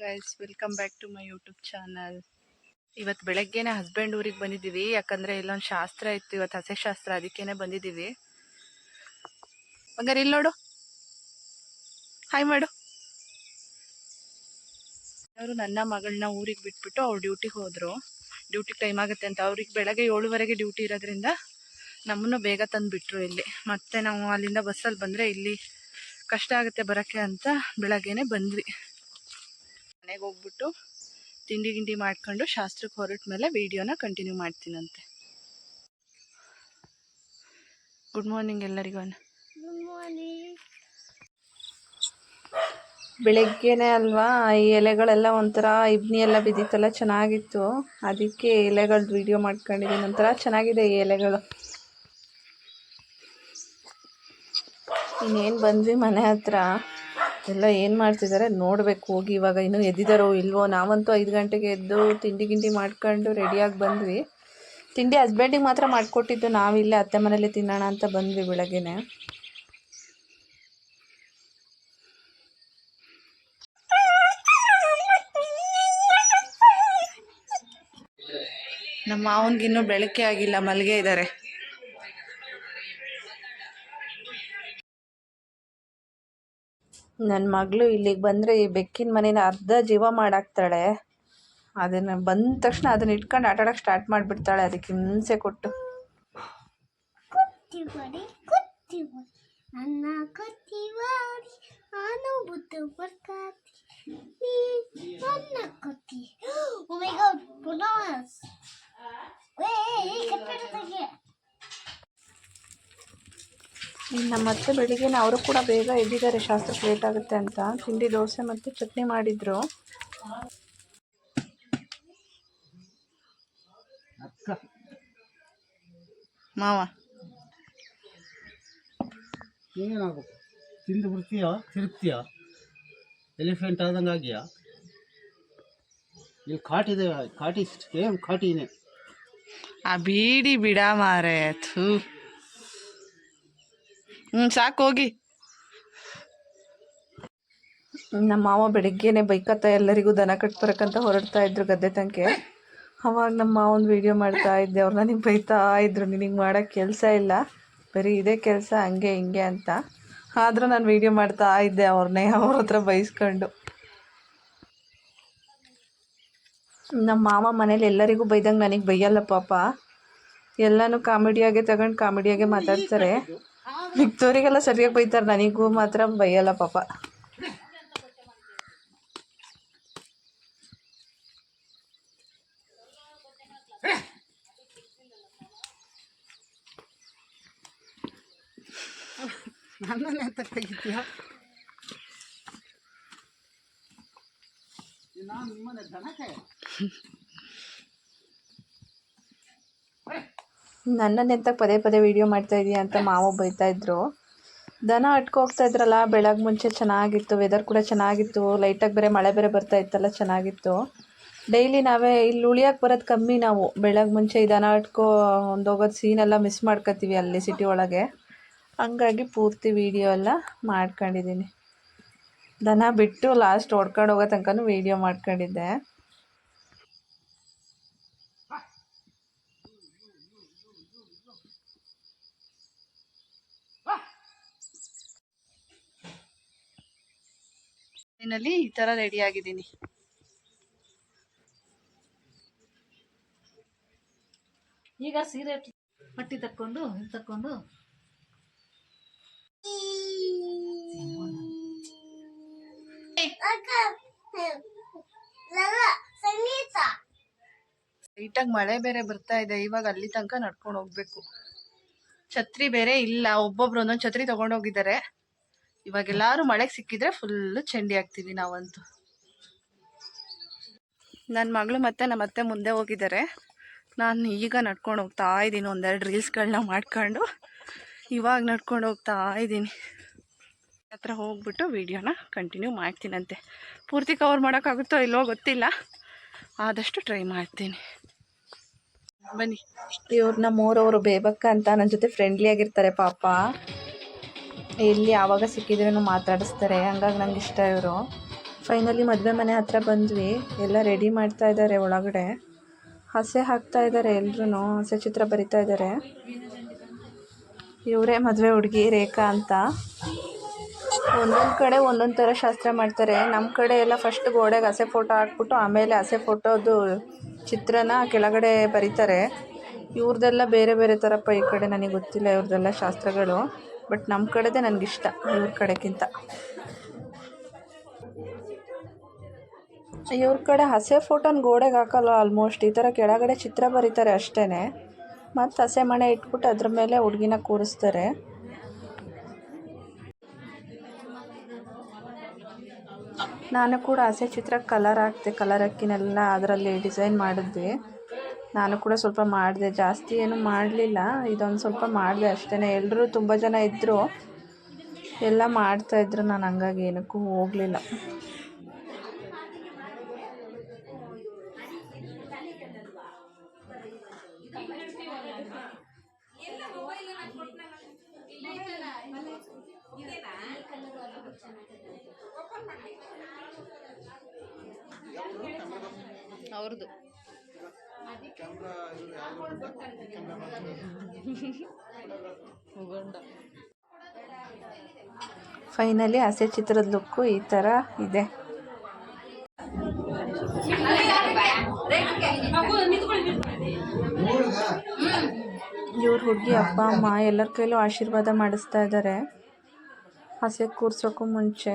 Guys welcome back to my YouTube channel ಇವತ್ತು ಬೆಳಗ್ಗೆನೆ husband ಊರಿಗೆ ಬಂದಿದ್ದೀವಿ, ಯಾಕಂದರೆ ಇಲ್ಲೊಂದು ಶಾಸ್ತ್ರ ಇತ್ತು ಇವತ್ತು ಹಸೆ ಶಾಸ್ತ್ರ, ಅದಕ್ಕೇನೆ ಬಂದಿದ್ದೀವಿ. ಹಂಗಾರೆ ಇಲ್ಲಿ ನೋಡು. ಹಾಯ್ ಮಾಡು. ಅವರು ನನ್ನ ಮಗಳನ್ನ ಊರಿಗೆ ಬಿಟ್ಬಿಟ್ಟು ಅವ್ರು ಡ್ಯೂಟಿಗೆ ಹೋದರು. ಡ್ಯೂಟಿಗೆ ಟೈಮ್ ಆಗುತ್ತೆ ಅಂತ. ಅವ್ರಿಗೆ ಬೆಳಗ್ಗೆ ಏಳುವರೆಗೆ ಡ್ಯೂಟಿ ಇರೋದ್ರಿಂದ ನಮ್ಮನ್ನು ಬೇಗ ತಂದುಬಿಟ್ರು ಇಲ್ಲಿ. ಮತ್ತೆ ನಾವು ಅಲ್ಲಿಂದ ಬಸ್ಸಲ್ಲಿ ಬಂದರೆ ಇಲ್ಲಿ ಕಷ್ಟ ಆಗುತ್ತೆ ಬರೋಕ್ಕೆ ಅಂತ ಬೆಳಗ್ಗೆನೆ ಬಂದ್ವಿ. ಮನೆಗೆ ಹೋಗ್ಬಿಟ್ಟು ತಿಂಡಿ ಗಿಂಡಿ ಮಾಡ್ಕೊಂಡು ಶಾಸ್ತ್ರಕ್ಕೆ ಹೊರಟ ಮೇಲೆ ವಿಡಿಯೋನ ಕಂಟಿನ್ಯೂ ಮಾಡ್ತೀನಂತೆ. ಗುಡ್ ಮಾರ್ನಿಂಗ್ ಎಲ್ಲರಿಗೂ. ಬೆಳಗ್ಗೆನೆ ಅಲ್ವಾ ಈ ಎಲೆಗಳೆಲ್ಲ ಒಂಥರ ಇಬ್ನಿ ಎಲ್ಲ ಬಿದ್ದಿತ್ತಲ್ಲ ಚೆನ್ನಾಗಿತ್ತು. ಅದಕ್ಕೆ ಎಲೆಗಳು ವಿಡಿಯೋ ಮಾಡ್ಕೊಂಡಿದ್ದೀನಿ ಒಂಥರ ಚೆನ್ನಾಗಿದೆ ಈ ಎಲೆಗಳು. ಇನ್ನೇನು ಬಂದ್ವಿ ಮನೆ ಹತ್ರ. ಎಲ್ಲ ಏನು ಮಾಡ್ತಿದ್ದಾರೆ ನೋಡಬೇಕು, ಹೋಗಿ ಇವಾಗ ಇನ್ನೂ ಎದ್ದಿದ್ದಾರೋ ಇಲ್ವೋ? ನಾವಂತೂ ಐದು ಗಂಟೆಗೆ ಎದ್ದು ತಿಂಡಿ ಗಿಂಡಿ ಮಾಡ್ಕೊಂಡು ರೆಡಿಯಾಗಿ ಬಂದ್ವಿ. ತಿಂಡಿ ಹಸ್ಬೆಂಡಿಗೆ ಮಾತ್ರ ಮಾಡಿಕೊಟ್ಟಿದ್ದು. ನಾವಿಲ್ಲೇ ಅತ್ತೆ ಮನೇಲಿ ತಿನ್ನೋಣ ಅಂತ ಬಂದ್ವಿ ಬೆಳಗ್ಗೆನೆ. ನಮ್ಮ ಮಾವನ್ಗಿನ್ನೂ ಬೆಳಕೆ ಆಗಿಲ್ಲ ಮಲ್ಲಿಗೆ ಇದ್ದಾರೆ ನನ್ನ ಮಗಳು ಇಲ್ಲಿಗೆ ಬಂದರೆ ಈ ಬೆಕ್ಕಿನ ಮನೇನ ಅರ್ಧ ಜೀವ ಮಾಡಾಕ್ತಾಳೆ. ಅದನ್ನು ಬಂದ ತಕ್ಷಣ ಅದನ್ನ ಇಟ್ಕೊಂಡು ಆಟ ಸ್ಟಾರ್ಟ್ ಮಾಡಿಬಿಡ್ತಾಳೆ. ಅದಕ್ಕೆ ಹಿಂಸೆ ಕೊಟ್ಟು. ನನ್ನ ಇನ್ನು ನಮ್ಮ ಅತ್ತೆ ಬೆಳಿಗ್ಗೆ ಅವರು ಕೂಡ ಬೇಗ ಎದ್ದಿದ್ದಾರೆ ಶಾಸ್ತ್ರಕ್ಕೆ ಲೇಟ್ ಆಗುತ್ತೆ ಅಂತ. ತಿಂಡಿ ದೋಸೆ ಮತ್ತು ಚಟ್ನಿ ಮಾಡಿದ್ರು. ಮಾವ. ಏನಾಗಬೇಕು? ತಿಂದು ಬಿಡ್ತೀಯ? ತಿರುಗ್ತೀಯ? ಎಲಿಫೆಂಟ್ ಆದಂಗೆ ಆಗಿಯ? ಇಲ್ಲಿ ಕಾಟಿದೆ ಕಾಟಿ ಏನು ಕಾಟಿನೇ ಆ ಬೀಡಿ ಬಿಡ ಮಾರೆ ಥೂ. ಹ್ಞೂ ಸಾಕು, ಹೋಗಿ. ನಮ್ಮ ಮಾವ ಬೆಳಿಗ್ಗೆನೆ ಬೈಕತ್ತ ಎಲ್ಲರಿಗೂ ದನ ಕಟ್ಬರಕ್ಕಂತ ಹೊರಡ್ತಾ ಇದ್ರು ಗದ್ದೆ ತನಕ. ಅವಾಗ ನಮ್ಮ ಮಾವನ ವಿಡಿಯೋ ಮಾಡ್ತಾ ಇದ್ದೆ, ಅವ್ರು ನನಗೆ ಬೈತಾ ಇದ್ರು, ನಿನಗೆ ಮಾಡೋಕ್ಕೆ ಕೆಲಸ ಇಲ್ಲ, ಬರೀ ಇದೇ ಕೆಲಸ, ಹಂಗೆ, ಹಿಂಗೆ ಅಂತ. ಆದರೂ ನಾನು ವೀಡಿಯೋ ಮಾಡ್ತಾ ಇದ್ದೆ ಅವ್ರನ್ನೇ ಅವ್ರ ಹತ್ರ ಬೈಸ್ಕೊಂಡು. ನಮ್ಮ ಮಾವ ಮನೇಲಿ ಎಲ್ಲರಿಗೂ ಬೈದಂಗೆ ನನಗೆ ಬೈಯಲ್ಲ ಪಾಪ. ಎಲ್ಲನೂ ಕಾಮಿಡಿಯಾಗೆ ತಗೊಂಡು ಕಾಮಿಡಿಯಾಗೆ ಮಾತಾಡ್ತಾರೆ. ಮಿಕ್ತವ್ರಿಗೆಲ್ಲ ಸರಿಯಾಗಿ ಬೈತಾರೆ ನನಗೂ ಮಾತ್ರ ಬೈಯಲ್ಲ ಪಾಪ ನನ್ನನ್ನೇ ಅಂತ ತೆಗಿತೀಯ ನಾನು ನಿಮ್ಮನೆ ದನಕ್ಕೆ ನನ್ನನ್ನೆಂತ ಪದೇ ಪದೇ ವಿಡಿಯೋ ಮಾಡ್ತಾ ಇದೀಯ ಅಂತ ಮಾವ ಬೈತಾಯಿದ್ರು ದನ ಅಟ್ಕೊ ಹೋಗ್ತಾ ಇದ್ರಲ್ಲ ಬೆಳಗ್ಗೆ ಮುಂಚೆ ಚೆನ್ನಾಗಿತ್ತು ವೆದರ್ ಕೂಡ ಚೆನ್ನಾಗಿತ್ತು ಲೈಟಾಗಿ ಬೇರೆ ಮಳೆ ಬೇರೆ ಬರ್ತಾ ಇತ್ತಲ್ಲ ಚೆನ್ನಾಗಿತ್ತು. ಡೈಲಿ ನಾವೇ ಇಲ್ಲಿ ಉಳಿಯೋಕೆ ಬರೋದು ಕಮ್ಮಿ ನಾವು. ಬೆಳಗ್ಗೆ ಮುಂಚೆ ಈ ದನ ಅಟ್ಕೋ ಒಂದು ಹೋಗೋದು ಸೀನೆಲ್ಲ ಮಿಸ್ ಮಾಡ್ಕೊತೀವಿ ಅಲ್ಲಿ ಸಿಟಿ ಒಳಗೆ. ಹಂಗಾಗಿ ಪೂರ್ತಿ ವೀಡಿಯೋ ಎಲ್ಲ ಮಾಡ್ಕೊಂಡಿದ್ದೀನಿ ದನ ಬಿಟ್ಟು ಲಾಸ್ಟ್ ಓಡ್ಕೊಂಡು ಹೋಗೋ ತನಕನೂ ವೀಡಿಯೋ ಮಾಡ್ಕೊಂಡಿದ್ದೆ. ಫೈನಲಿ ಈ ಥರ ರೆಡಿ ಆಗಿದ್ದೀನಿ. ಈಗ ಸೀರೆ ಪಟ್ಟಿ ತಕ್ಕೊಂಡು ಇದು ತಕ್ಕೊಂಡು. ಲೈಟಾಗಿ ಮಳೆ ಬೇರೆ ಬರ್ತಾ ಇದೆ. ಇವಾಗ ಅಲ್ಲಿ ತನಕ ನಡ್ಕೊಂಡು ಹೋಗ್ಬೇಕು. ಛತ್ರಿ ಬೇರೆ ಇಲ್ಲ. ಒಬ್ಬೊಬ್ರು ಒಂದೊಂದು ಛತ್ರಿ ತಗೊಂಡೋಗಿದ್ದಾರೆ ಇವಾಗ ಎಲ್ಲಾರು ಮಳೆಗೆ ಸಿಕ್ಕಿದ್ರೆ ಫುಲ್ಲು ಚಂಡಿ ಆಗ್ತೀವಿ ನಾವಂತೂ. ನನ್ನ ಮಗಳು ಮತ್ತೆ ನಮ್ಮ ಅತ್ತೆ ಮುಂದೆ ಹೋಗಿದ್ದಾರೆ ನಾನು ಈಗ ನಡ್ಕೊಂಡು ಹೋಗ್ತಾ ಇದ್ದೀನಿ ಒಂದೆರಡು ರೀಲ್ಸ್ಗಳನ್ನ ಮಾಡ್ಕೊಂಡು. ಇವಾಗ ನಡ್ಕೊಂಡು ಹೋಗ್ತಾ ಇದ್ದೀನಿ ಹತ್ರ ಹೋಗ್ಬಿಟ್ಟು ವೀಡಿಯೋನ ಕಂಟಿನ್ಯೂ ಮಾಡ್ತೀನಂತೆ. ಪೂರ್ತಿ ಕವರ್ ಮಾಡೋಕ್ಕಾಗುತ್ತೋ ಇಲ್ಲೋ ಗೊತ್ತಿಲ್ಲ. ಆದಷ್ಟು ಟ್ರೈ ಮಾಡ್ತೀನಿ. ಬನ್ನಿ. ಇವ್ರನ್ನ ಮೂರವರು ಬೇಬಕ್ಕ ಅಂತ ನನ್ನ ಜೊತೆ ಫ್ರೆಂಡ್ಲಿ ಆಗಿರ್ತಾರೆ ಪಾಪ. ಎಲ್ಲಿ ಯಾವಾಗ ಸಿಕ್ಕಿದ್ರೂ ಮಾತಾಡಿಸ್ತಾರೆ. ಹಂಗಾಗಿ ನಂಗೆ ಇಷ್ಟ ಇವರು. ಫೈನಲಿ ಮದುವೆ ಮನೆ ಹತ್ರ ಬಂದ್ವಿ. ಎಲ್ಲ ರೆಡಿ ಮಾಡ್ತಾ ಇದ್ದಾರೆ ಒಳಗಡೆ. ಹಸೆ ಹಾಕ್ತಾ ಇದ್ದಾರೆ ಎಲ್ಲರೂ ಹಸೆ ಚಿತ್ರ ಬರಿತಾ ಇದ್ದಾರೆ ಇವರೇ ಮದುವೆ ಹುಡುಗಿ ರೇಖಾ ಅಂತ. ಒಂದೊಂದು ಕಡೆ ಒಂದೊಂದು ಥರ ಶಾಸ್ತ್ರ ಮಾಡ್ತಾರೆ. ನಮ್ಮ ಕಡೆ ಎಲ್ಲ ಫಸ್ಟ್ ಗೋಡೆಗೆ ಹಸೆ ಫೋಟೋ ಹಾಕ್ಬಿಟ್ಟು ಆಮೇಲೆ ಹಸೆ ಫೋಟೋದು ಚಿತ್ರನ ಕೆಳಗಡೆ ಬರೀತಾರೆ. ಇವ್ರದ್ದೆಲ್ಲ ಬೇರೆ ಬೇರೆ ಥರಪ್ಪ ಈ ಕಡೆ ನನಗೆ ಗೊತ್ತಿಲ್ಲ ಇವ್ರದ್ದೆಲ್ಲ ಶಾಸ್ತ್ರಗಳು. ಬಟ್ ನಮ್ಮ ಕಡೆದೇ ನನಗಿಷ್ಟ ಇವ್ರ ಕಡೆಗಿಂತ. ಇವ್ರ ಕಡೆ ಹಸೆ ಫೋಟೋನ ಗೋಡೆಗೆ ಹಾಕಲ್ಲ ಆಲ್ಮೋಸ್ಟ್ ಈ ಥರ ಕೆಳಗಡೆ ಚಿತ್ರ ಬರೀತಾರೆ ಅಷ್ಟೇ ಮತ್ತು ಹಸೆ ಮಣೆ ಇಟ್ಬಿಟ್ಟು ಅದ್ರ ಮೇಲೆ ಹುಡುಗಿನ ಕೂರಿಸ್ತಾರೆ. ನಾನು ಕೂಡ ಹಸೆ ಚಿತ್ರ ಕಲರ್ ಹಾಕ್ತೆ ಕಲರ್ ಹಾಕಿನೆಲ್ಲ ಅದರಲ್ಲಿ ಡಿಸೈನ್ ಮಾಡಿದ್ವಿ. ನಾನು ಕೂಡ ಸ್ವಲ್ಪ ಮಾಡಿದೆ. ಜಾಸ್ತಿ ಏನು ಮಾಡಲಿಲ್ಲ. ಇದೊಂದು ಸ್ವಲ್ಪ ಮಾಡಿದೆ ಅಷ್ಟೇ ಎಲ್ಲರೂ ತುಂಬ ಜನ ಇದ್ದರು ಎಲ್ಲ ಮಾಡ್ತಾಯಿದ್ರು ನಾನು ಹಂಗಾಗಿ ಏನಕ್ಕೂ ಹೋಗಲಿಲ್ಲ. ಅವ್ರದ್ದು ಫೈನಲಿ ಹಸೆ ಚಿತ್ರದ ಲುಕ್ಕು ಈ ಥರ ಇದೆ. ಇವ್ರ ಹುಡುಗಿ ಅಪ್ಪ, ಅಮ್ಮ ಎಲ್ಲರ ಕೈಲೂ ಆಶೀರ್ವಾದ ಮಾಡಿಸ್ತಾ ಇದ್ದಾರೆ ಹಸೆ ಕೂರ್ಸೋಕ್ಕೂ ಮುಂಚೆ.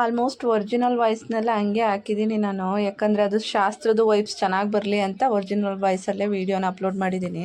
ಆಲ್ಮೋಸ್ಟ್ ಒರಿಜಿನಲ್ ವಾಯ್ಸ್ನೆಲ್ಲ ಹಂಗೆ ಹಾಕಿದ್ದೀನಿ ನಾನು. ಯಾಕಂದರೆ ಅದು ಶಾಸ್ತ್ರದ ವೈಬ್ಸ್ ಚೆನ್ನಾಗಿ ಬರಲಿ ಅಂತ ಒರಿಜಿನಲ್ ವಾಯ್ಸಲ್ಲೇ ವೀಡಿಯೋನ ಅಪ್ಲೋಡ್ ಮಾಡಿದ್ದೀನಿ.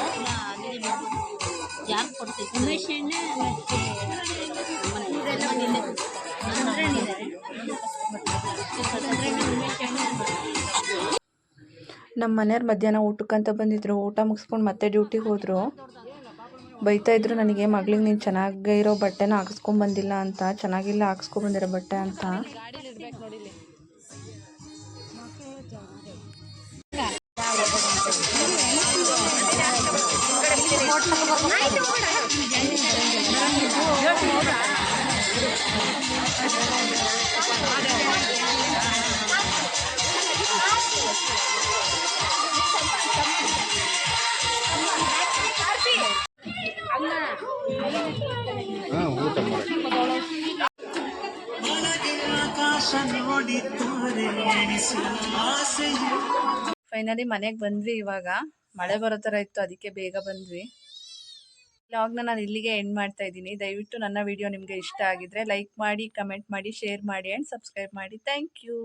ನಮ್ಮ ಮನೆಯವ್ರು ಮಧ್ಯಾಹ್ನ ಊಟಕ್ಕಂತ ಬಂದಿದ್ರು. ಊಟ ಮುಗಿಸ್ಕೊಂಡು ಮತ್ತೆ ಡ್ಯೂಟಿಗೆ ಹೋದರು. ಬೈತಾ ಇದ್ರು ನನಗೆ, ಮಗಳಿಗೆ ನೀನು ಚೆನ್ನಾಗೇ ಇರೋ ಬಟ್ಟೆನ ಹಾಕಿಸ್ಕೊಂಬಂದಿಲ್ಲ ಅಂತ. ಚೆನ್ನಾಗಿಲ್ಲ ಹಾಕ್ಸ್ಕೊಂಬಂದಿರೋ ಬಟ್ಟೆ ಅಂತ. ಫೈನಲಿ ಮನೆಗೆ ಬಂದ್ವಿ ಇವಾಗ. ಮಳೆ ಬರೋ ಥರ ಇತ್ತು ಅದಕ್ಕೆ ಬೇಗ ಬಂದ್ವಿ. ವ್ಲಾಗ್ನ ನಾನು ಇಲ್ಲಿಗೆ ಎಂಡ್ ಮಾಡ್ತಾ ಇದ್ದೀನಿ. ದಯವಿಟ್ಟು ನನ್ನ ವಿಡಿಯೋ ನಿಮಗೆ ಇಷ್ಟ ಆಗಿದ್ರೆ ಲೈಕ್ ಮಾಡಿ ಕಮೆಂಟ್ ಮಾಡಿ ಶೇರ್ ಮಾಡಿ ಆ್ಯಂಡ್ ಸಬ್ಸ್ಕ್ರೈಬ್ ಮಾಡಿ. Thank you